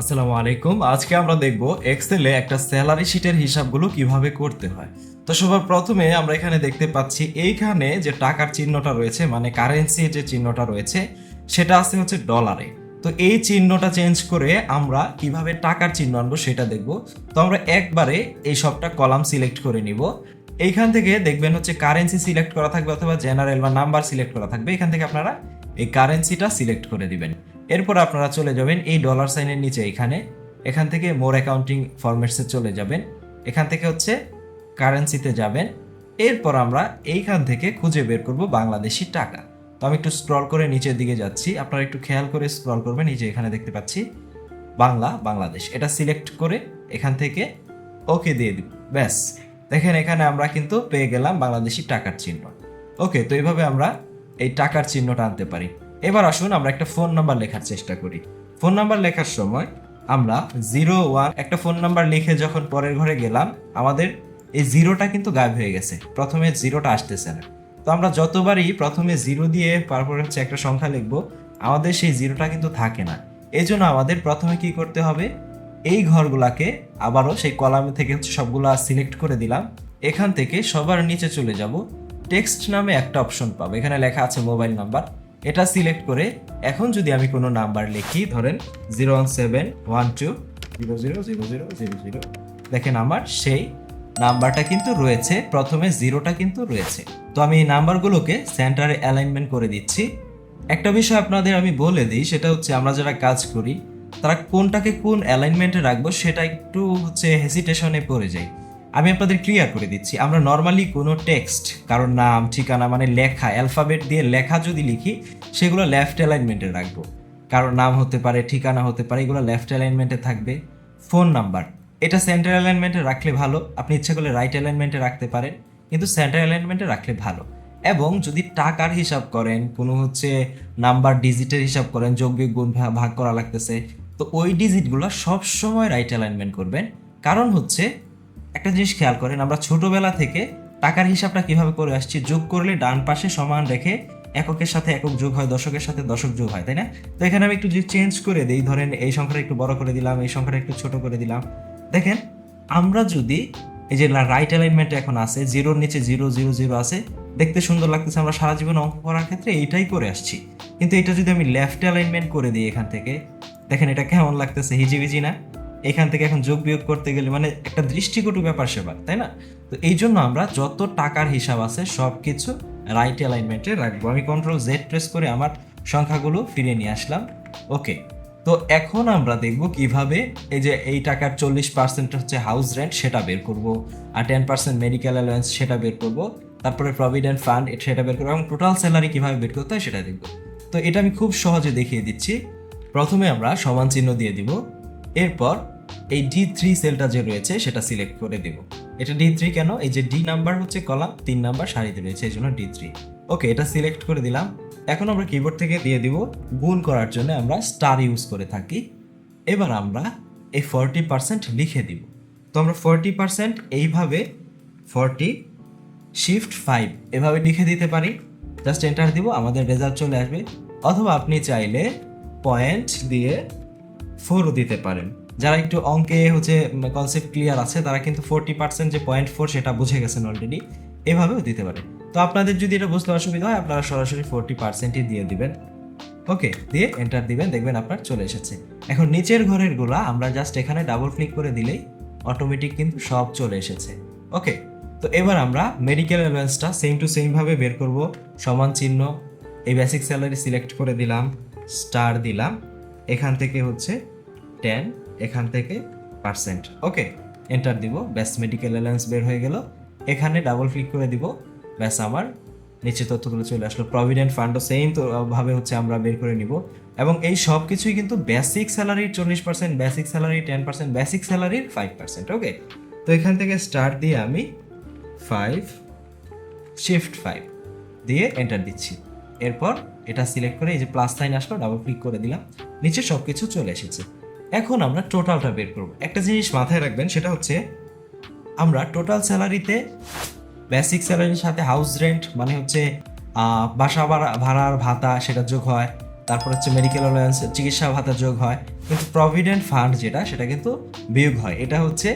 আসসালামু আলাইকুম। আজকে আমরা দেখব এক্সেলে একটা স্যালারি শিটের হিসাবগুলো কীভাবে করতে হয়। তো সবার প্রথমে আমরা এখানে দেখতে পাচ্ছি, এইখানে যে টাকার চিহ্নটা রয়েছে মানে কারেন্সি যে চিহ্নটা রয়েছে, সেটা আছে হচ্ছে ডলারে তো এই চিহ্নটা চেঞ্জ করে আমরা কীভাবে টাকার চিহ্ন আনব সেটা দেখব। তো আমরা একবারে এই সবটা কলাম সিলেক্ট করে নিব। এইখান থেকে দেখবেন হচ্ছে কারেন্সি সিলেক্ট করা থাকবে অথবা জেনারেল বা নাম্বার সিলেক্ট করা থাকবে। এখান থেকে আপনারা এই কারেন্সিটা সিলেক্ট করে দিবেন। এরপর আপনারা চলে যাবেন এই ডলার সাইনের নিচে এখানে। এখান থেকে মোর অ্যাকাউন্টিং ফরম্যাটসে চলে যাবেন। এখান থেকে হচ্ছে কারেন্সিতে যাবেন। এরপর আমরা এইখান থেকে খুঁজে বের করব বাংলাদেশি টাকা। তো আমি একটু স্ক্রল করে নিচের দিকে যাচ্ছি। আপনারা একটু খেয়াল করে স্ক্রল করবেন। নিচে এখানে দেখতে পাচ্ছি, বাংলা, বাংলাদেশ। এটা সিলেক্ট করে এখান থেকে ওকে দিয়ে দিব। ব্যাস। দেখেন এখানে আমরা কিন্তু পেয়ে গেলাম বাংলাদেশি টাকার চিহ্ন। ওকে তো এইভাবে আমরা এই টাকার চিহ্নটা আনতে পারি। এবার আসুন আমরা একটা ফোন নাম্বার লেখার চেষ্টা করি। ফোন নাম্বার লেখার সময় আমরা জিরো ওয়ান একটা ফোন নাম্বার লিখে যখন পরের ঘরে গেলাম, আমাদের এই জিরোটা কিন্তু গায়েব হয়ে গেছে। প্রথমে জিরোটা আসতেছে না। তো আমরা যতবারই প্রথমে জিরো দিয়ে তারপরে হচ্ছে একটা সংখ্যা লিখব, আমাদের সেই জিরোটা কিন্তু থাকে না। এই জন্য আমাদের প্রথমে কি করতে হবে, এই ঘরগুলাকে আবারও সেই কলামে থেকে হচ্ছে সবগুলা সিলেক্ট করে দিলাম। এখান থেকে সবার নিচে চলে যাব। টেক্সট নামে একটা অপশন পাবো। এখানে লেখা আছে মোবাইল নাম্বার। এটা সিলেক্ট করে এখন যদি আমি কোনো নাম্বার লিখি, ধরেন zero one seven one two zero zero zero zero zero zero. দেখেন আমার সেই নাম্বারটা কিন্তু রয়েছে, প্রথমে জিরোটা কিন্তু রয়েছে। তো আমি এই নাম্বারগুলোকে সেন্টারে অ্যালাইনমেন্ট করে দিচ্ছি। একটা বিষয় আপনাদের আমি বলে দিই, সেটা হচ্ছে আমরা যারা কাজ করি, তারা কোনটাকে কোন অ্যালাইনমেন্টে রাখব সেটা একটু হচ্ছে হেসিটেশনে পড়ে যায়। আমি আপনাদের ক্লিয়ার করে দিচ্ছি, আমরা নর্মালি কোনো টেক্সট কারোর নাম, ঠিকানা মানে লেখা অ্যালফাবেট দিয়ে লেখা যদি লিখি, সেগুলো লেফট অ্যালাইনমেন্টে রাখব। কারোর নাম হতে পারে, ঠিকানা হতে পারে, এগুলো লেফট অ্যালাইনমেন্টে থাকবে। ফোন নাম্বার এটা সেন্টার অ্যালাইনমেন্টে রাখলে ভালো, আপনি ইচ্ছা করলে রাইট অ্যালাইনমেন্টে রাখতে পারেন, কিন্তু সেন্টার অ্যালাইনমেন্টে রাখলে ভালো। এবং যদি টাকার হিসাব করেন, কোনো হচ্ছে নাম্বার ডিজিটের হিসাব করেন, যোগ, বিয়োগ, গুণ ভাগ করা লাগতেছে, তো ওই ডিজিটগুলো সবসময় রাইট অ্যালাইনমেন্ট করবেন। কারণ হচ্ছে একটা জিনিস খেয়াল করেন, আমরা ছোটবেলা থেকে টাকার হিসাবটা কীভাবে করে আসছি, যোগ করলে ডান পাশে সমান রেখে এককের সাথে একক যোগ হয়, দশকের সাথে দশক যোগ হয়, তাই না? তো এখানে আমি একটু যদি চেঞ্জ করে দিই, ধরেন এই সংখ্যাটা একটু বড় করে দিলাম, এই সংখ্যাটা একটু ছোট করে দিলাম। দেখেন, আমরা যদি এই যে রাইট অ্যালাইনমেন্ট এখন আছে জিরোর নিচে জিরো জিরো জিরো আছে, দেখতে সুন্দর লাগতেছে, আমরা সারা জীবন অঙ্ক করার ক্ষেত্রে এইটাই করে আসছি। কিন্তু এটা যদি আমি লেফট অ্যালাইনমেন্ট করে দিই এখান থেকে, দেখেন এটা কেমন লাগতেছে, হিজিবিজি না? এখান থেকে এখন যোগ বিয়োগ করতে গেলে মানে একটা দৃষ্টিকটু ব্যাপার সেবার তাই না? তো এই জন্য আমরা যত টাকার হিসাব আছে সব কিছু রাইট অ্যালাইনমেন্টে রাখব। আমি কন্ট্রোল জেড প্রেস করে আমার সংখ্যাগুলো ফিরিয়ে নিয়ে আসলাম। ওকে তো এখন আমরা দেখব কীভাবে এই যে এই টাকার চল্লিশ পার্সেন্ট হচ্ছে হাউস রেন্ট সেটা বের করব। আর টেন পার্সেন্ট মেডিকেল অ্যালায়েন্স সেটা বের করব। তারপরে প্রভিডেন্ট ফান্ড সেটা বের করব। এবং টোটাল স্যালারি কীভাবে বের করতে হয় সেটা দেখব। তো এটা আমি খুব সহজে দেখিয়ে দিচ্ছি। প্রথমে আমরা সমান চিহ্ন দিয়ে দিব। এরপর এই ডি থ্রি সেলটা যে রয়েছে, সেটা সিলেক্ট করে দেব। এটা ডি থ্রি কেন? এই যে ডি নাম্বার হচ্ছে কলাম, তিন নাম্বার সারিতে রয়েছে, এই জন্য ডি থ্রি ওকে এটা সিলেক্ট করে দিলাম। এখন আমরা কিবোর্ড থেকে দিয়ে দিব, গুণ করার জন্য আমরা স্টার ইউজ করে থাকি। এবার আমরা এই ফর্টি পার্সেন্ট লিখে দিব। তো আমরা ফর্টি পার্সেন্ট এইভাবে ফর্টি শিফট ফাইভ এভাবে লিখে দিতে পারি। জাস্ট এন্টার দিব, আমাদের রেজাল্ট চলে আসবে। অথবা আপনি চাইলে পয়েন্ট দিয়ে ফোরও দিতে পারেন। যারা একটু অঙ্কে হচ্ছে কনসেপ্ট ক্লিয়ার আছে, তারা কিন্তু ফোরটি পার্সেন্ট যে পয়েন্ট ফোর সেটা বুঝে গেছেন অলরেডি এভাবেও দিতে পারে। তো আপনাদের যদি এটা বুঝতে অসুবিধা হয়, আপনারা সরাসরি ফোরটি পার্সেন্টই দিয়ে দিবেন। ওকে দিয়ে এন্টার দিবেন, দেখবেন আপনার চলে এসেছে। এখন নিচের ঘরেরগুলা আমরা জাস্ট এখানে ডাবল ক্লিক করে দিলেই অটোমেটিক কিন্তু সব চলে এসেছে। ওকে তো এবার আমরা মেডিকেল অ্যালায়েন্সটা সেম টু সেম ভাবে বের করব। সমান চিহ্ন, এই বেসিক স্যালারি সিলেক্ট করে দিলাম স্টার দিলাম। এখান থেকে হচ্ছে টেন এখান থেকে পার্সেন্ট ওকে এন্টার দিব, ব্যাস মেডিকেল অ্যালায়েন্স বের হয়ে গেল। এখানে ডাবল ক্লিক করে দিব, ব্যাস আমার নিচে তথ্যগুলো চলে আসলো। প্রভিডেন্ট ফান্ডও সেম তো ভাবে হচ্ছে আমরা বের করে নিব। এবং এই সব কিছুই কিন্তু বেসিক স্যালারির চল্লিশ percent basic salary ten percent basic স্যালারির ফাইভ পার্সেন্ট ওকে তো এখান থেকে স্টার্ট দিয়ে আমি ফাইভ শিফট ফাইভ দিয়ে এন্টার দিচ্ছি। এরপর এটা সিলেক্ট করে এই যে প্লাস সাইন আসলো ডাবল ক্লিক করে দিলাম। নিচে সব কিছু চলে এসেছে। এখন আমরা টোটালটা বের করব। একটা জিনিস মাথায় রাখবেন, সেটা হচ্ছে আমরা টোটাল স্যালারিতে বেসিক স্যালারির সাথে হাউস রেন্ট মানে হচ্ছে বাসা ভাড়া, ভাড়ার ভাতা সেটা যোগ হয়, তারপর হচ্ছে মেডিকেল অ্যালায়েন্স চিকিৎসা ভাতা যোগ হয়, কিন্তু প্রভিডেন্ট ফান্ড যেটা, সেটা কিন্তু বিয়োগ হয়। এটা হচ্ছে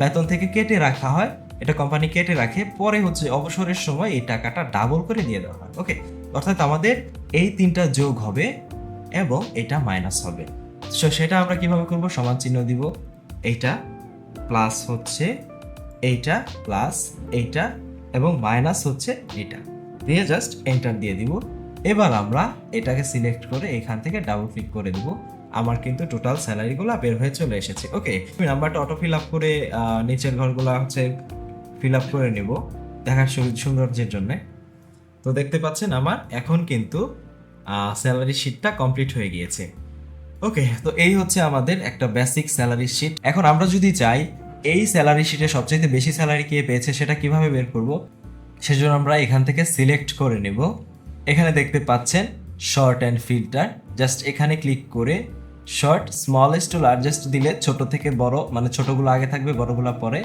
বেতন থেকে কেটে রাখা হয়, এটা কোম্পানি কেটে রাখে, পরে হচ্ছে অবসরের সময় এই টাকাটা ডাবল করে দিয়ে দেওয়া হয়। ওকে অর্থাৎ আমাদের এই তিনটা যোগ হবে এবং এটা মাইনাস হবে। সো সেটা আমরা কীভাবে করব? সমান চিহ্ন দিব। এইটা প্লাস হচ্ছে এইটা প্লাস এইটা এবং মাইনাস হচ্ছে এটা দিয়ে জাস্ট এন্টার দিয়ে দিব। এবার আমরা এটাকে সিলেক্ট করে এখান থেকে ডাবল ক্লিক করে দিব। আমার কিন্তু টোটাল স্যালারিগুলো বের হয়ে চলে এসেছে। ওকে নাম্বারটা অটো ফিল আপ করে নিচের ঘরগুলো হচ্ছে ফিল আপ করে নিব। দেখার সৌন্দর্যের জন্য। তো দেখতে পাচ্ছেন আমার এখন কিন্তু স্যালারি শিটটা কমপ্লিট হয়ে গিয়েছে। ওকে তো এই হচ্ছে আমাদের একটা বেসিক স্যালারি শিট এখন আমরা যদি চাই এই স্যালারি শিটে সবচাইতে বেশি স্যালারি কে পেয়েছে সেটা কীভাবে বের করব? সেজন্য আমরা এখান থেকে সিলেক্ট করে নেব। এখানে দেখতে পাচ্ছেন শর্ট অ্যান্ড ফিল্টার জাস্ট এখানে ক্লিক করে শর্ট স্মলেস্ট টু লার্জেস্ট দিলে ছোট থেকে বড় মানে ছোটগুলো আগে থাকবে, বড়গুলো পরে।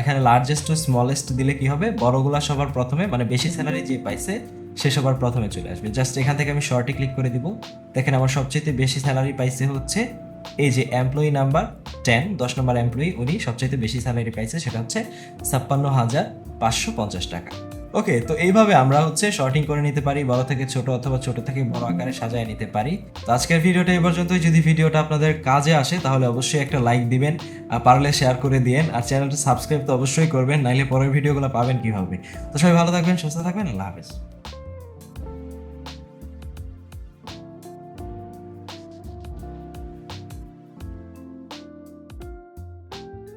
এখানে লার্জেস্ট টু স্মলেস্ট দিলে কি হবে? বড়গুলা সবার প্রথমে মানে বেশি স্যালারি যে পাইছে সে সবার প্রথমে চলে আসবে। জাস্ট এখান থেকে আমি শর্টে ক্লিক করে দিব। দেখেন আমার সবচেয়ে বেশি স্যালারি পাইছে হচ্ছে এই যে এমপ্লয়ি নাম্বার টেন দশ নম্বর এমপ্লয়ি উনি সবচেয়ে বেশি স্যালারি পাইছে, সেটা হচ্ছে ছাপ্পান্ন হাজার পাঁচশো পঞ্চাশ টাকা। ওকে তো এইভাবে আমরা হচ্ছে শর্টিং করে নিতে পারি, বড় থেকে ছোট অথবা ছোট থেকে বড় আকারে সাজায় নিতে পারি। তো আজকের ভিডিওটা এই পর্যন্তই। যদি ভিডিওটা আপনাদের কাজে আসে, তাহলে অবশ্যই একটা লাইক দিবেন, আর পারলে শেয়ার করে দিয়েন, আর চ্যানেলটা সাবস্ক্রাইব তো অবশ্যই করবেন, নাইলে পরের ভিডিওগুলো পাবেন কীভাবে? তো সবাই ভালো থাকবেন, সুস্থ থাকবেন, আল্লাহ হাফেজ।